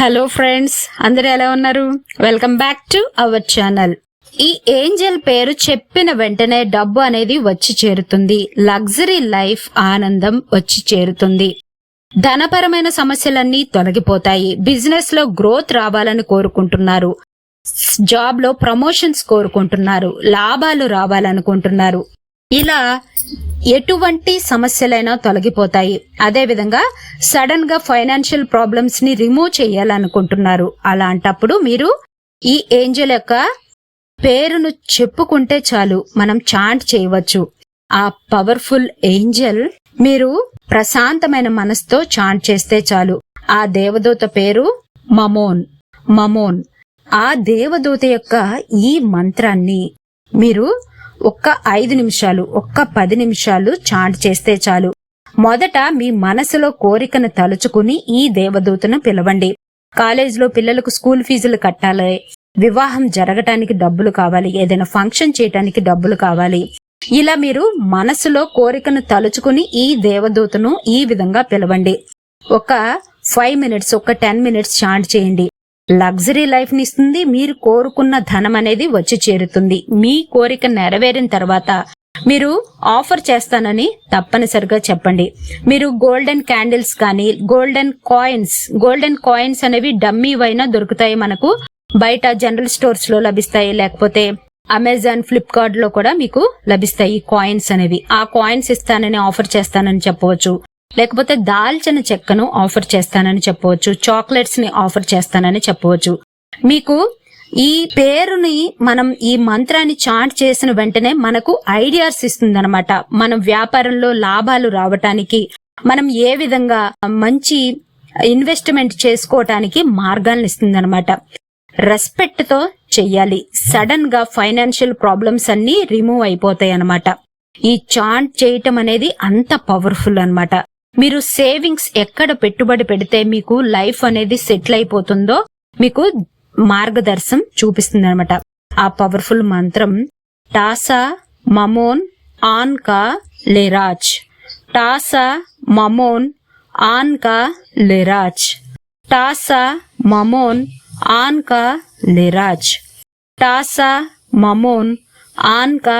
Hello friends అందరు ఎలా ఉన్నారు? Welcome back to our channel ఈ ఏంజల్ పేరు చెప్పిన వెంటనే డబ్బు అనేది వచ్చి చేరుతుంది. లగ్జరీ లైఫ్ ఆనందం వచ్చి చేరుతుంది. ధనపరమైన సమస్యలన్నీ తొలగిపోతాయి. బిజినెస్లో గ్రోత్ రావాలని కోరుకుంటున్నారు. జాబ్లో ప్రమోషన్స్ కోరుకుంటున్నారు. లాభాలు రావాలనుకుంటున్నారు. ఇలా ఎటువంటి సమస్యలైనా తొలగిపోతాయి. అదేవిధంగా సడన్గా ఫైనాన్షియల్ ప్రాబ్లమ్స్ని రిమూవ్ చేయాలనుకుంటున్నారు. అలాంటప్పుడు మీరు ఈ ఏంజల్ యొక్క పేరును చెప్పుకుంటే చాలు. మనం చాంట్ చేయవచ్చు. ఆ పవర్ఫుల్ ఏంజల్ మీరు ప్రశాంతమైన మనసుతో చాంట్ చేస్తే చాలు. ఆ దేవదూత పేరు మమోన్. మమోన్. ఆ దేవదూత యొక్క ఈ మంత్రాన్ని మీరు ఒక్క ఐదు నిమిషాలు ఒక్క పది నిమిషాలు చాంట్ చేస్తే చాలు. మొదట మీ మనసులో కోరికను తలుచుకుని ఈ దేవదూతను పిలవండి. కాలేజీలో పిల్లలకు స్కూల్ ఫీజులు కట్టాలి. వివాహం జరగటానికి డబ్బులు కావాలి. ఏదైనా ఫంక్షన్ చేయటానికి డబ్బులు కావాలి. ఇలా మీరు మనసులో కోరికను తలుచుకుని ఈ దేవదూతను ఈ విధంగా పిలవండి. ఒక ఫైవ్ మినిట్స్ ఒక టెన్ మినిట్స్ చాంట్ చేయండి. లగ్జరీ లైఫ్ని ఇస్తుంది మీరు కోరుకున్న ధనం అనేది వచ్చి చేరుతుంది. మీ కోరిక నెరవేరిన తర్వాత మీరు ఆఫర్ చేస్తానని తప్పనిసరిగా చెప్పండి. మీరు గోల్డెన్ క్యాండిల్స్ కానీ గోల్డెన్ కాయిన్స్ గోల్డెన్ కాయిన్స్ అనేవి డమ్మీ వైన దొరుకుతాయి మనకు. బయట జనరల్ స్టోర్స్లో లభిస్తాయి లేకపోతే అమెజాన్ ఫ్లిప్కార్ట్లో కూడా మీకు లభిస్తాయి కాయిన్స్ అనేవి. ఆ కాయిన్స్ ఇస్తానని ఆఫర్ చేస్తానని చెప్పవచ్చు. లేకపోతే దాల్చిన చెక్కను ఆఫర్ చేస్తానని చెప్పవచ్చు చాక్లెట్స్ని ఆఫర్ చేస్తానని చెప్పవచ్చు. మీకు ఈ పేరుని మనం ఈ మంత్రాన్ని చాంట్ చేసిన వెంటనే మనకు ఐడియాస్ ఇస్తుందన్నమాట. మనం వ్యాపారంలో లాభాలు రావటానికి మనం ఏ విధంగా మంచి ఇన్వెస్ట్మెంట్ చేసుకోవటానికి మార్గాలను ఇస్తుందన్నమాట. రెస్పెక్ట్తో చెయ్యాలి. సడన్గా ఫైనాన్షియల్ ప్రాబ్లమ్స్ అన్ని రిమూవ్ అయిపోతాయి అన్నమాట ఈ చాంట్ చేయటం అనేది అంత పవర్ఫుల్ అన్నమాట. మీరు సేవింగ్స్ ఎక్కడ పెట్టుబడి పెడితే మీకు లైఫ్ అనేది సెటిల్ అయిపోతుందో మీకు మార్గదర్శనం చూపిస్తుంది అనమాట ఆ పవర్ఫుల్ మంత్రం టాసా మమోన్ ఆన్ కా లెరాజ్ టాసా మమోన్ ఆన్ కా లెరాజ్ టాసా మమోన్ ఆన్ కా లెరాజ్ టాసా మమోన్ ఆన్ కా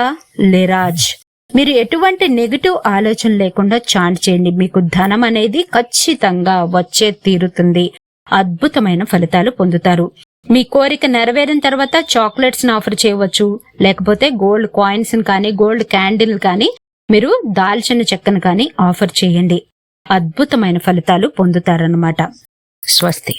లెరాజ్ మీరు ఎటువంటి నెగిటివ్ ఆలోచన లేకుండా చాంట్ చేయండి. మీకు ధనం అనేది ఖచ్చితంగా వచ్చే తీరుతుంది. అద్భుతమైన ఫలితాలు పొందుతారు. మీ కోరిక నెరవేరిన తర్వాత చాక్లెట్స్ ఆఫర్ చేయవచ్చు. లేకపోతే గోల్డ్ కాయిన్స్ కానీ గోల్డ్ క్యాండిల్ కానీ మీరు దాల్చిన చెక్కను కానీ ఆఫర్ చేయండి. అద్భుతమైన ఫలితాలు పొందుతారన్నమాట. స్వస్తి.